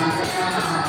Thank you.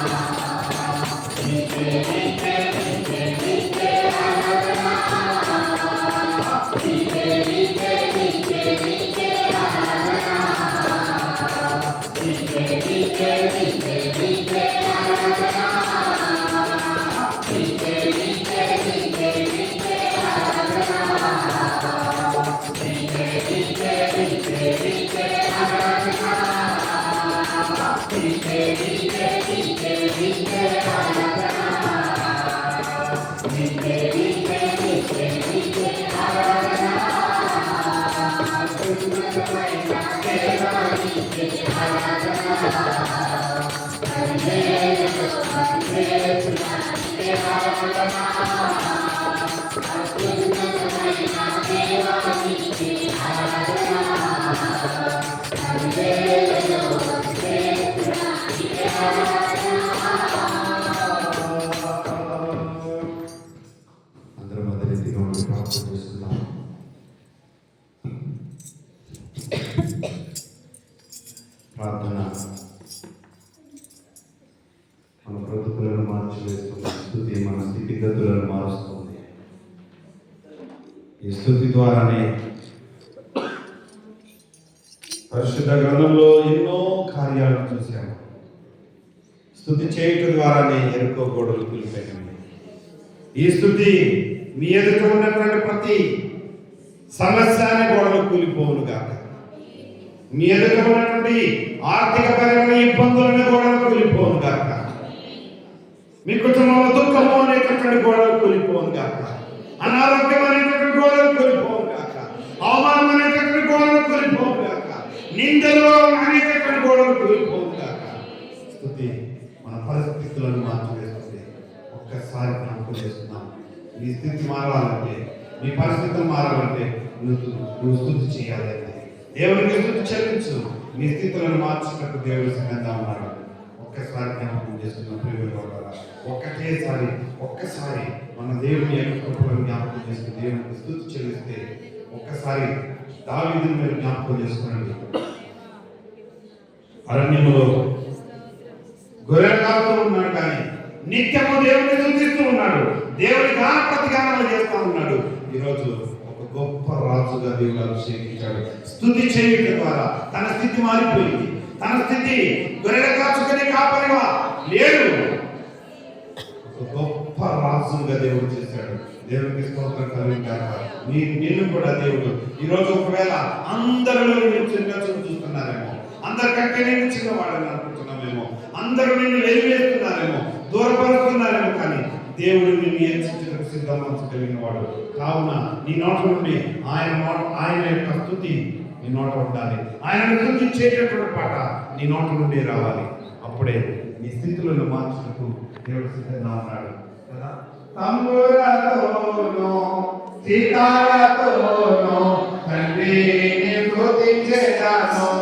ఈ స్థుతి ద్వారానే. పరిశుద్ధ గ్రంథంలో ఎన్నో కార్యాలను చూశాము. స్థుతి చేయటం ద్వారానే ఎరుకో గోడలు కూలిపోయినవి. ఈ స్థుతి మీ ఎదుట ఉన్నటువంటి ప్రతి సమస్యని గోడలు కూలిపోవును కాక మీ ఎదుట ఉన్నటువంటి ఆర్థిక పరమైన ఇబ్బందులనే గోడలు కూలిపోవును కాక మీ కుటుంబంలో దుఃఖము అనేటటువంటి గోడలు కూలిపోవును కాక అనారోగ్యం అనేటటువంటి గోడలు కూలిపోవును కాక అవమానం అనేటటువంటి గోడలు కూలిపోవును కాక నిందలు అనేటటువంటి గోడలు కూలిపోవును కాక స్థుతి మన పరిస్థితులను మార్చివేస్తుంది ఒక్కసారి జ్ఞాపకం చేస్తున్నాం నీ స్థితి మారాలంటే నీ పరిస్థితులు మారాలంటే నువ్వు నువ్వు స్థుతి చేయాలంటే దేవునికి స్థుతి చెల్లించు. నీ స్థితులను మార్చినట్టు దేవుడు సిద్ధంగా ఉన్నాడు. ఒక్కసారి జ్ఞాపకం చేస్తున్న ప్రియుల ఒక్కటేసారి ఒక్కసారి మన దేవుని యొక్క కృపలను జ్ఞాపకం చేసుకుని దేవునికి స్థుతి చెల్లిస్తే ఒక్కసారి దావిధిని మీరు జ్ఞాపకం చేసుకోండి. అరణ్యములో గొర్రెల ఉన్నాడు కానీ నిత్యము దేవుని స్థుతిస్తూ ఉన్నాడు. దేవుని ప్రతిగానాలు చేస్తూ ఉన్నాడు. ఈరోజు ఒక గొప్ప రాజుగా దేవుడు అభిషేకించాడు. స్థుతి చేయటం ద్వారా తన స్థితి మారిపోయింది. తన స్థితి గొర్రెల కాచుకొని కాపరిగా లేడు. గొప్ప రాజుగా దేవుడు చేశాడు. దేవునికి స్తోత్రం కలిగాక నీ నిన్ను కూడా దేవుడు. ఈరోజు ఒకవేళ అందరిలో నేను చిన్న చూస్తున్నారేమో అందరికంటే నేను చిన్నవాడని అనుకుంటున్నామేమో అందరూ నిన్ను వెలివేస్తున్నారేమో దూరపరుస్తున్నారేమో కానీ దేవుడు నిన్ను ఎంచుటకు సిద్ధమంచు కలిగిన వాడు. కావున నీ నోట నుండి ఆయన ఆయన యొక్క స్థుతి నీ నోట ఉండాలి. ఆయన స్థుతించేటటువంటి పాట నీ నోట నుండి రావాలి. అప్పుడే నీ స్థితులను మార్చుటకు దేవుడు సిద్ధంగా ఉన్నాడు. కదా? తంబురతోనో సీతాలతోనో తండ్రిని స్తుతించేదాను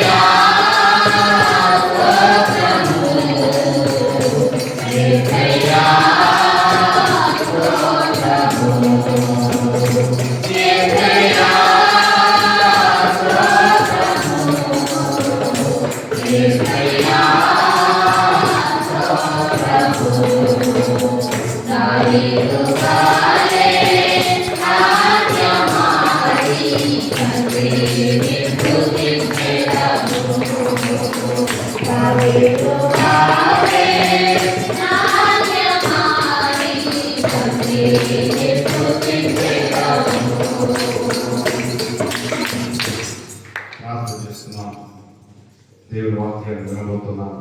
దేవుని వాక్యాన్ని వినబోతున్నాం.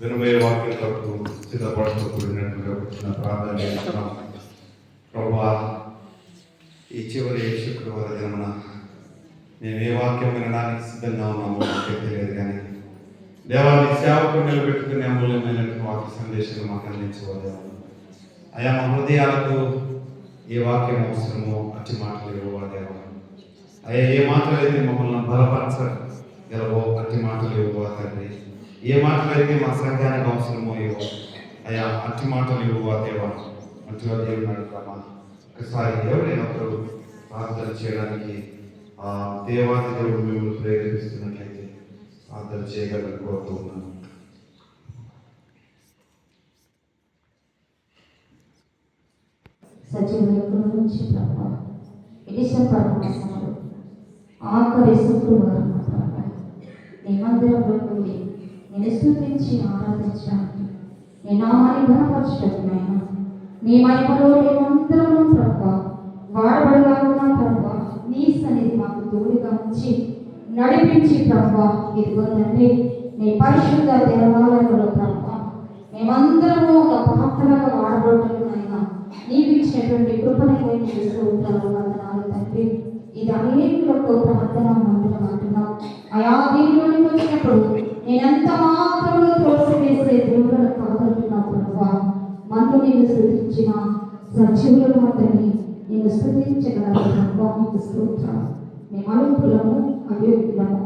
వినబోయే వాక్యం కొరకు సిద్ధపడుతూ కూడినట్టుగా వచ్చిన ప్రార్థన చేస్తున్నాం. ప్రభా ఈ చివరి శుక్రవార దినమున మేము ఏ వాక్యం వినడానికి సిద్ధంగా ఉన్నామో మాకే తెలియదు కానీ దేవాన్ని సేవకు నిలబెట్టుకునే అమూల్యమైనటువంటి వాక్య సందేశాలు మాకు అందించవద్దు అయా మా హృదయాలకు ఏ వాక్యం అవసరమో అట్టి మాటలు ఇవ్వ దేవా అయ్యా ఏ మాటలైతే మమ్మల్ని మమ్మల్ని బలపరచగలవో అట్టి మాటలు ఇవ్వ తండ్రి ఏ మాటలైతే మా సంఘానికి అవసరమో ఇవ్వ అయ్యా అట్టి మాటలు ఇవ్వ దేవా అట్టిగా దేవుడు అడుగుతామా ఒకసారి ఎవరైనా ఒకరు ప్రార్థన చేయడానికి ఆ దేవాది దేవుడు మిమ్మల్ని ప్రేరేపిస్తున్నట్లయితే ప్రార్థన చేయగలని కోరుతూ సజీవులకు నుంచి ప్రభా డిసెంబర్ మాసంలో ఆఖరి శుక్రవారం ప్రభా. నీ మందిరంలో కూడి నేను స్థుతించి ఆరాధించడానికి నీ నామాన్ని బలపరచడానికి నీ మహిమలో మేమందరము ప్రభా వాడబడలాగున్నా ప్రభా నీ సన్నిధి మాకు తోడుగా ఉంచి నడిపించి ప్రభా. ఇదిగో తండ్రి నీ పరిశుద్ధ దేవాలయంలో ప్రభా మేమందరము ఒక పాత్రగా వాడబడుతున్నాం. నీకు ఇచ్చినటువంటి కృపని నేను స్తోత్రాలు వందనాలు తండ్రి. ఇది అనేకులకు ప్రవర్తన మందిరం అంటున్నాం. ఆయా దీనిలోనికి వచ్చినప్పుడు నేనెంత మాత్రంలో త్రోసివేసే దేవుడు కాదంటున్నావు ప్రభా మనకు నేను స్థుతించిన సజీవులను మాత్రమే నేను స్థుతించగలను ప్రభా మీకు స్తోత్రం మేము అలుపులము అయోగ్యులము